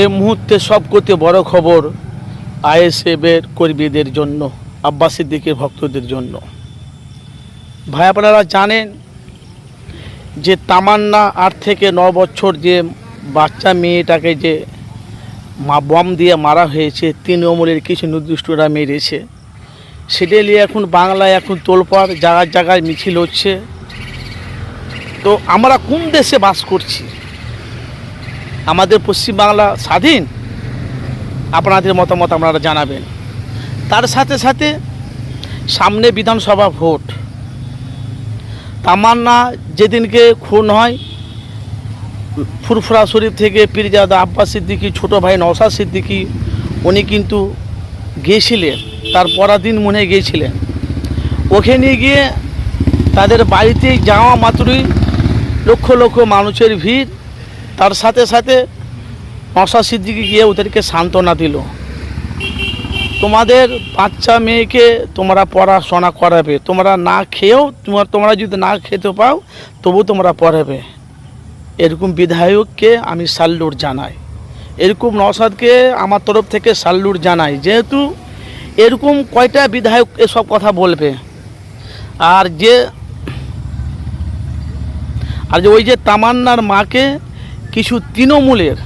এই মুহূর্তে সবকতে বড় খবর আইএসএফের কর্মীদের জন্য, আব্বাস সিদ্দিকের ভক্তদের জন্য। ভাই, আপনারা জানেন যে তামান্না আট থেকে ন বছর যে বাচ্চা মেয়েটাকে যে মা বম দিয়ে মারা হয়েছে, তৃণমূলের কিছু নির্দিষ্টরা মেরেছে। সেটা নিয়ে এখন বাংলায় এখন তোলপাড় জায়গায় জায়গায় মিছিল হচ্ছে। তো আমরা কোন দেশে বাস করছি? আমাদের পশ্চিমবাংলা স্বাধীন? আপনাদের মতামত আপনারা জানাবেন। তার সাথে সাথে সামনে বিধানসভা ভোট। তামান্না যেদিনকে খুন হয়, ফুরফুরা শরীফ থেকে পীরজাদা আব্বাস সিদ্দিকি, ছোটো ভাই নওশাদ সিদ্দিকি, উনি কিন্তু গিয়েছিলেন, তার পরাদিন মনে গিয়েছিলেন। ওখানে গিয়ে তাদের বাড়িতে যাওয়া মাত্রই লক্ষ লক্ষ মানুষের ভিড় তার সাথে সাথে নশা সিদ্দিকি গিয়ে ওদেরকে সান্ত্বনা দিল। তোমাদের বাচ্চা মেয়েকে তোমরা পড়াশোনা করাবে, তোমরা না খেয়েও, তোমার, তোমরা যদি না খেতে পাও, তবু তোমরা পড়াবে। এরকম বিধায়ককে আমি সাল্লুর জানাই। এরকম নসাদকে আমার তরফ থেকে সাল্লুর জানাই। যেহেতু এরকম কয়টা বিধায়ক এসব কথা বলবে, আর যে আর যে ওই যে তামান্নার মাকে কিছু তৃণমূলের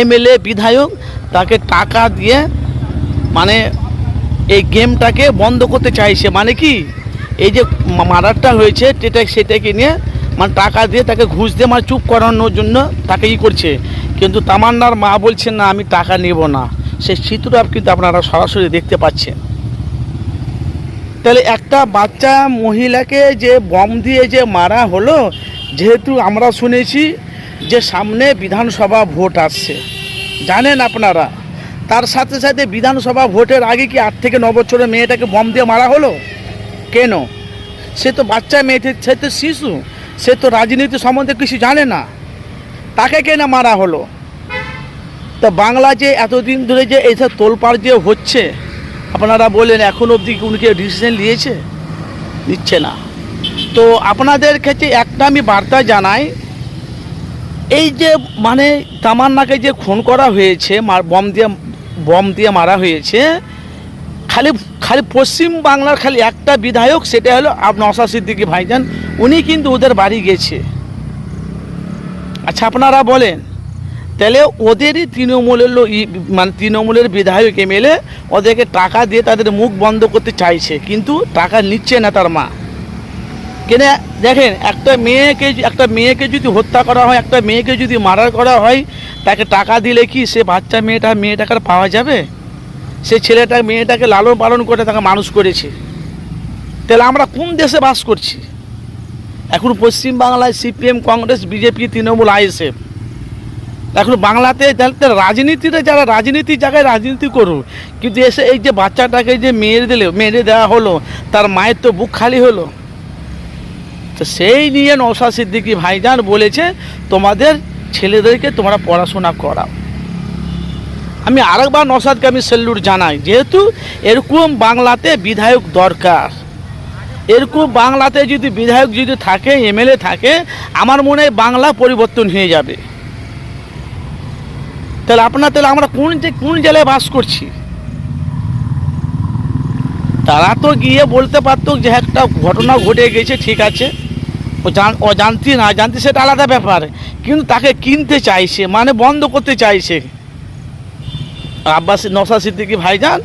এমএলএ বিধায়ক তাকে টাকা দিয়ে মানে এই গেমটাকে বন্ধ করতে চাইছে। মানে কি? এই যে মার্ডারটা হয়েছে, সেটা, সেটাকে নিয়ে মানে টাকা দিয়ে তাকে ঘুষ দিয়ে মানে চুপ করানোর জন্য তাকে ই করছে। কিন্তু তামান্নার মা বলছেন না, আমি টাকা নেব না। সেই চিত্রটা কিন্তু আপনারা সরাসরি দেখতে পাচ্ছেন। তাহলে একটা বাচ্চা মহিলাকে যে বম দিয়ে যে মারা হলো, যেহেতু আমরা শুনেছি যে সামনে বিধানসভা ভোট আসছে। জানেন আপনারা, তার সাথে সাথে বিধানসভা ভোটের আগে কি আট থেকে ন বছরের মেয়েটাকে বম দিয়ে মারা হলো? কেন? সে তো বাচ্চা মেয়ে, সে তো শিশু, সে তো রাজনীতি সম্বন্ধে কিছু জানে না। তাকে কেন মারা হলো? তা বাংলা যে এতদিন ধরে যে এইসব তোলপাড় যে হচ্ছে, আপনারা বলেন এখন অবধি উনিকে ডিসিশন নিয়েছে? নিচ্ছে না। তো আপনাদের ক্ষেত্রে একটা আমি বার্তা জানাই এই যে মানে তামান্নাকে যে খুন করা হয়েছে বম দিয়ে বম দিয়ে মারা হয়েছে, খালি খালি পশ্চিম বাংলার খালি একটা বিধায়ক, সেটা হলো নশা সিদ্দিকি ভাইজান। উনি কিন্তু ওদের বাড়ি গেছে। আচ্ছা আপনারা বলেন, তাহলে ওদেরই তৃণমূলের মানে তৃণমূলের বিধায়ক এমএলএ ওদেরকে টাকা দিয়ে তাদের মুখ বন্ধ করতে চাইছে, কিন্তু টাকা নিচ্ছে না তার মা। কেন, দেখেন, একটা মেয়েকে একটা মেয়েকে যদি হত্যা করা হয়, একটা মেয়েকে যদি মার্ডার করা হয়, তাকে টাকা দিলে কি সে বাচ্চা মেয়েটা মেয়েটাকে পাওয়া যাবে? সে ছেলেটা মেয়েটাকে লালন পালন করে তাকে মানুষ করেছে। তাহলে আমরা কোন দেশে বাস করছি? এখন পশ্চিম বাংলায় CPM, Congress, BJP, Trinamool, ISF. এখন বাংলাতে রাজনীতিতে যারা রাজনীতির জায়গায় রাজনীতি করুক, কিন্তু এসে এই যে বাচ্চাটাকে যে মেরে দিলে মেরে দেওয়া হলো, তার মায়ের তো বুক খালি হলো। তো সেই নিয়ে নৌসা সিদ্দিকি ভাইজান বলেছে, তোমাদের ছেলেদেরকে তোমরা পড়াশোনা করাও। আমি আরেকবার নসাদকে আমি সেল্যুট জানাই, যেহেতু এরকম বাংলাতে বিধায়ক দরকার। এরকম বাংলাতে যদি বিধায়ক যদি থাকে, এমএলএ থাকে, আমার মনে হয় বাংলা পরিবর্তন হয়ে যাবে। তাহলে আপনার, তাহলে আমরা কোন কোন জেলায় বাস করছি? তারা তো গিয়ে বলতে পারতো যে একটা ঘটনা ঘটে গেছে, ঠিক আছে। ও জান, ও জানতি না, জানতি সেটা আলাদা ব্যাপার। কিন্তু তাকে কিনতে চাইছে মানে বন্ধ করতে চাইছে আব্বাস নসা সিদ্দিকি ভাইজান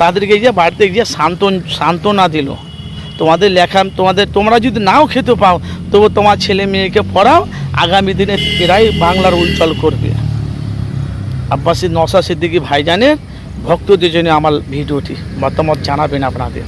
তাদেরকে গিয়ে বাড়িতে গিয়ে সান্ত্বন, সান্ত্বনা দিল। তোমাদের লেখা, তোমাদের, তোমরা যদি নাও খেতে পাও, তবু তোমার ছেলে মেয়েকে পড়াও, আগামী দিনে এরাই বাংলার উজ্জ্বল করবে। আব্বাসী নসা সিদ্দিকি ভাইজানের ভক্তদের জন্য আমার ভিডিওটি। মতামত জানাবেন আপনাদের।